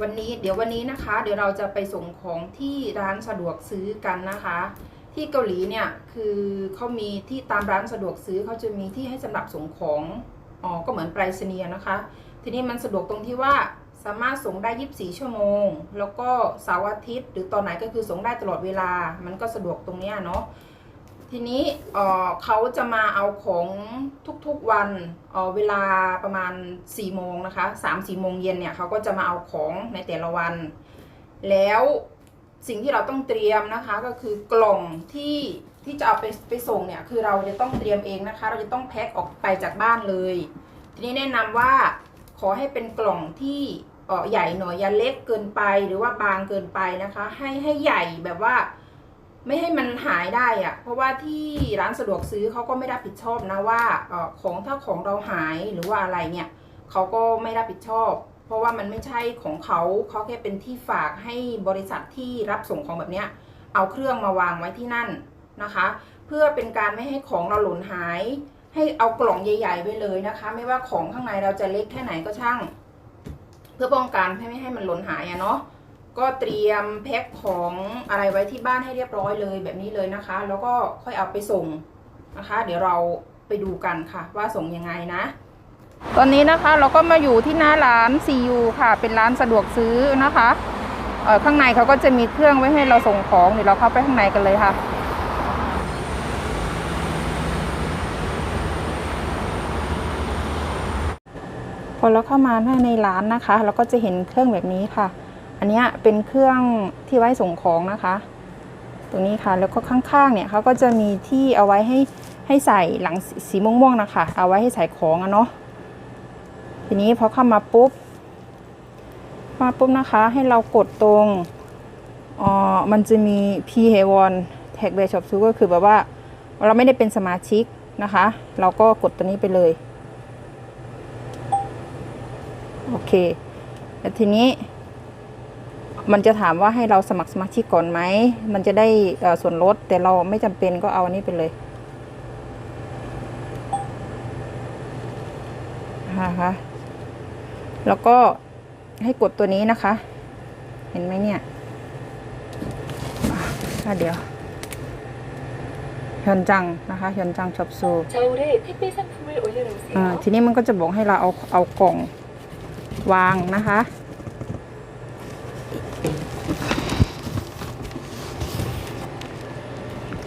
วันนี้เดี๋ยววันนี้นะคะ เดี๋ยวเราจะไปส่งของที่ร้านสะดวกซื้อกันนะคะ ที่เกาหลีเนี่ยคือเขามีที่ตามร้านสะดวกซื้อเขาจะมีที่ให้สำหรับส่งของอ๋อก็เหมือนไปรษณีย์นะคะ ทีนี้มันสะดวกตรงที่ว่าสามารถส่งได้ 24 ชั่วโมง แล้วก็เสาร์อาทิตย์ หรือตอนไหนก็คือส่งได้ตลอดเวลา มันก็สะดวกตรงเนี้ยเนาะ ทีนี้เขาจะมาเอาของทุกๆวันเเวลาประมาณ4โมงนะคะ3 4โมงเย็นเนี่ยเขาก็จะมาเอาของในแต่ละวัน แล้วสิ่งที่เราต้องเตรียมนะคะก็คือกล่องที่ที่จะเอาไปไปส่งเนี่ยคือเราจะต้องเตรียมเองนะคะ เราจะต้องแพ็คออกไปจากบ้านเลย ทีนี้แนะนำว่าขอให้เป็นกล่องที่ออใหญ่หน่อยอย่าเล็กเกินไปหรือว่าบางเกินไปนะคะ ให้ให้ใหญ่แบบว่า ไม่ให้มันหายได้อะเพราะว่าที่ร้านสะดวกซื้อเขาก็ไม่รับผิดชอบนะว่าออของถ้าของเราหายหรือว่าอะไรเนี่ยเขาก็ไม่รับผิดชอบ เพราะว่ามันไม่ใช่ของเขาเขาแค่เป็นที่ฝากให้บริษัทที่รับส่งของแบบเนี้ยเอาเครื่องมาวางไว้ที่นั่นนะคะ เพื่อเป็นการไม่ให้ของเราหล่นหาย ให้เอากล่องใหญ่ๆไว้เลยนะคะ ไม่ว่าของข้างในเราจะเล็กแค่ไหนก็ช่าง เพื่อป้องกันให้ไม่ให้มันหล่นหายอะเนาะ ก็เตรียมแพ็คของอะไรไว้ที่บ้านให้เรียบร้อยเลยแบบนี้เลยนะคะ แล้วก็ค่อยเอาไปส่งนะคะ เดี๋ยวเราไปดูกันค่ะ ว่าส่งยังไงนะ ตอนนี้นะคะเราก็มาอยู่ที่หน้าร้าน CU ค่ะ เป็นร้านสะดวกซื้อนะคะเออข้างในเขาก็จะมีเครื่องไว้ให้เราส่งของเดี๋ยวเราเข้าไปข้างในกันเลยค่ะพอเราเข้ามาในร้านนะคะ เราก็จะเห็นเครื่องแบบนี้ค่ะ อันนี้เป็นเครื่องที่ไว้ส่งของนะคะ ตรงนี้ค่ะแล้วก็ข้างๆเนี่ยเขาก็จะมีที่เอาไว้ให้ให้ใส่หลังสีม่วงๆนะคะ เอาไว้ให้ใส่ของอะเนาะทีนี้พอเข้ามาปุ๊บมาปุ๊บนะคะให้เรากดตรงอ๋อมันจะมี P h e w o n Tag b a y Shop ซูก็คือแบบว่าเราไม่ได้เป็นสมาชิกนะคะ เราก็กดตัวนี้ไปเลย โอเคแล้วทีนี้ มันจะถามว่าให้เราสมัครสมาชิกก่อนไหม มันจะได้ส่วนลด แต่เราไม่จำเป็นก็เอาอันนี้ไปเลยนะคะแล้วก็ให้กดตัวนี้นะคะ เห็นไหมเนี่ยถ้าเดี๋ยวหย่นจังนะคะหย่นจังชอปซูทีนี้มันก็จะบอกให้เราเอาเอากล่องวางนะคะ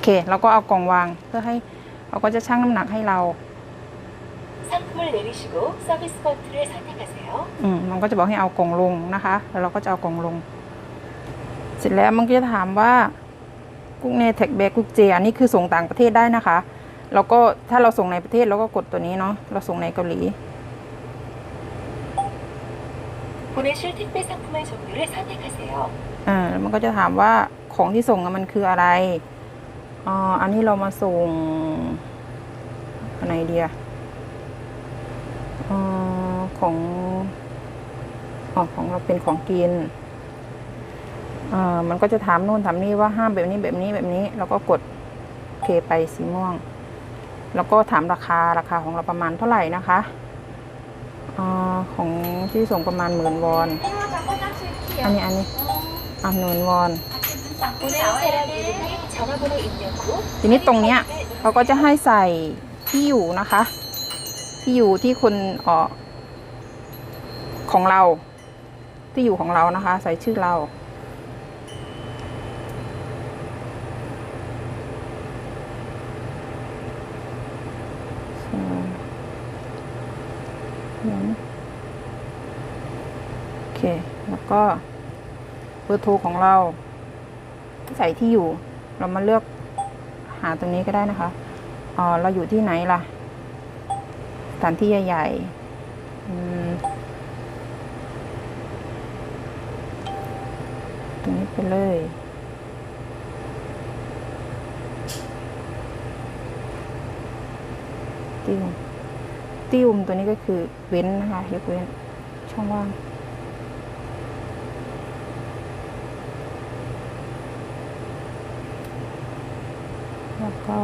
เค เราก็เอากล่องวางเพื่อให้เขาก็จะชั่งน้ำหนักให้เราอืมมันก็จะบอกให้เอากล่องลงนะคะ แล้วเราก็จะเอากล่องลง เสร็จแล้วมันก็จะถามว่ากุ๊กเนแท็กแบกกุ๊กเจอันนี้คือส่งต่างประเทศได้นะคะแล้วก็ถ้าเราส่งในประเทศเราก็กดตัวนี้เนาะเราส่งในเกาหลีอ่ามันก็จะถามว่าของที่ส่งมันคืออะไร อ่าอันนี้เรามาส่งอันไหนเดียอของออของเราเป็นของกินอ่ามันก็จะถามโน่นถามนี่ว่าห้ามแบบนี้แบบนี้แบบนี้ แล้วก็กดโอเคไปสีม่วง แล้วก็ถามราคาราคาของเราประมาณเท่าไหร่นะคะอของที่ส่งประมาณหมื่นวอน อันนี้อันนี้อะหมื่นวอน ทีนี้ตรงเนี้ยเขาก็จะให้ใส่ที่อยู่นะคะ ที่อยู่ที่คนออของเรา ที่อยู่ของเรานะคะ ใส่ชื่อเราโอเค แล้วก็เบอร์โทรของเรา ใส่ที่อยู่ เรามาเลือกหาตรงนี้ก็ได้นะคะอ๋อเราอยู่ที่ไหนล่ะ สถานที่ใหญ่ๆตรงนี้ไปเลยติ้วติ้วมตัวนี้ก็คือเว้นนะคะยกเว้นช่องว่าง แล้วก็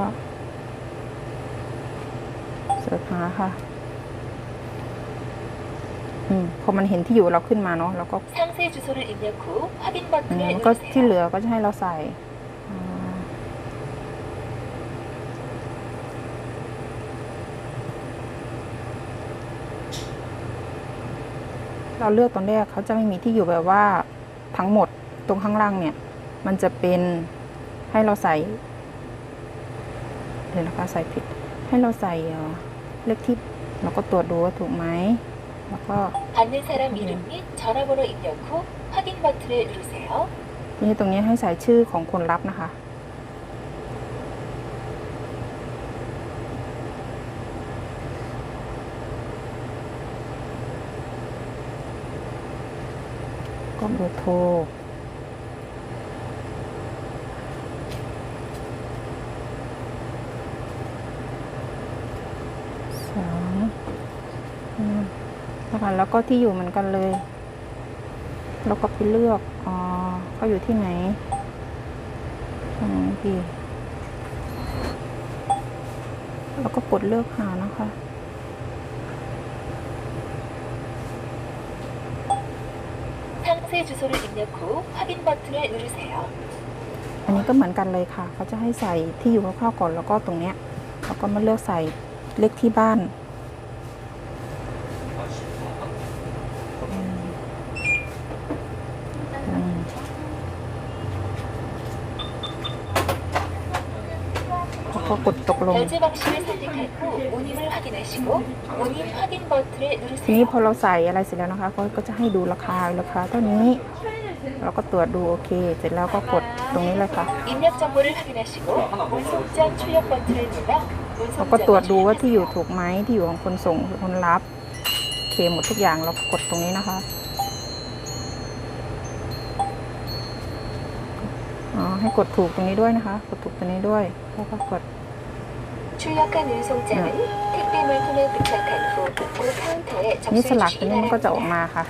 เสิร์ชหาค่ะ อืมพอมันเห็นที่อยู่เราขึ้นมาเนาะแล้วก็อืมก็ที่เหลือก็จะให้เราใส่เราเลือกตอนแรกเขาจะไม่มีที่อยู่แบบว่าทั้งหมดตรงข้างล่างเนี่ย มันจะเป็นให้เราใส่ เดี๋ยวนะคะใส่ผิด ให้เราใส่เอ่อเลขที่เราก็ตรวจดูว่าถูกไหม แล้วก็ 받는 사람 이름 및 전화번호 입력 후 확인 버튼을 누르세요. ทีนี้ตรงนี้ให้ใส่ชื่อของคนรับนะคะ ก็เบอร์โทร นะคะแล้วก็ที่อยู่เหมือนกันเลย แล้วก็ไปเลือก อ๋อเขาอยู่ที่ไหนอืมดีแล้วก็กดเลือกหานะคะ 상세 주소를 입력 후 확인 버튼을 누르세요. อันนี้ก็เหมือนกันเลยค่ะ เขาจะให้ใส่ที่อยู่คร่าวๆก่อนแล้วก็ตรงเนี้ยแล้วก็มาเลือกใส่เลขที่บ้าน ก็กดตกลง ทีนี้พอเราใส่อะไรเสร็จแล้วนะคะก็จะให้ดูราคาราคาเท่านี้ เราก็ตรวจดูโอเค เสร็จแล้วก็กดตรงนี้เลยค่ะเราก็ตรวจดูว่าที่อยู่ถูกไหมที่อยู่ของคนส่งคนรับโอเคหมดทุกอย่างเรากดตรงนี้นะคะให้กดถูกตรงนี้ด้วยนะคะ กดถูกตรงนี้ด้วย แล้วก็กด 출력한 운송장은 택배 물품을 부착한 후 그 카운터에 นี่ส 접수해 ลักตรง 주시기 นี้มันก็จะออก 바랍니다. มาค่ะ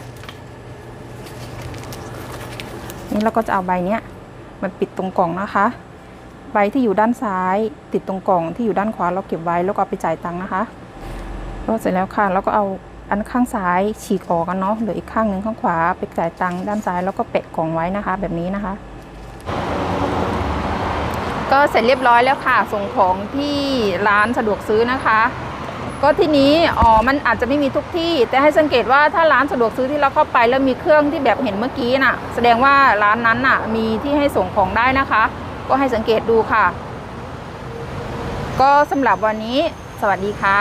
นี่เราก็จะเอาใบเนี้ยมันปิดตรงกล่องนะคะ ใบที่อยู่ด้านซ้าย ติดตรงกล่องที่อยู่ด้านขวาเราเก็บไว้แล้วก็เอาไปจ่ายตังค์นะคะก็เสร็จแล้วค่ะแล้วก็เอาอันข้างซ้ายฉีกออกกันเนาะเหลืออีกข้างหนึ่งข้างขวาไปจ่ายตังค์ด้านซ้ายแล้วก็แปะกล่องไว้นะคะ แบบนี้นะคะ ก็เสร็จเรียบร้อยแล้วค่ะ ส่งของที่ร้านสะดวกซื้อนะคะ ก็ที่นี้อ๋อมันอาจจะไม่มีทุกที่ แต่ให้สังเกตว่าถ้าร้านสะดวกซื้อที่เราเข้าไปแล้วมีเครื่องที่แบบเห็นเมื่อกี้น่ะ แสดงว่าร้านนั้นน่ะ มีที่ให้ส่งของได้นะคะ ก็ให้สังเกตดูค่ะ ก็สำหรับวันนี้ สวัสดีค่ะ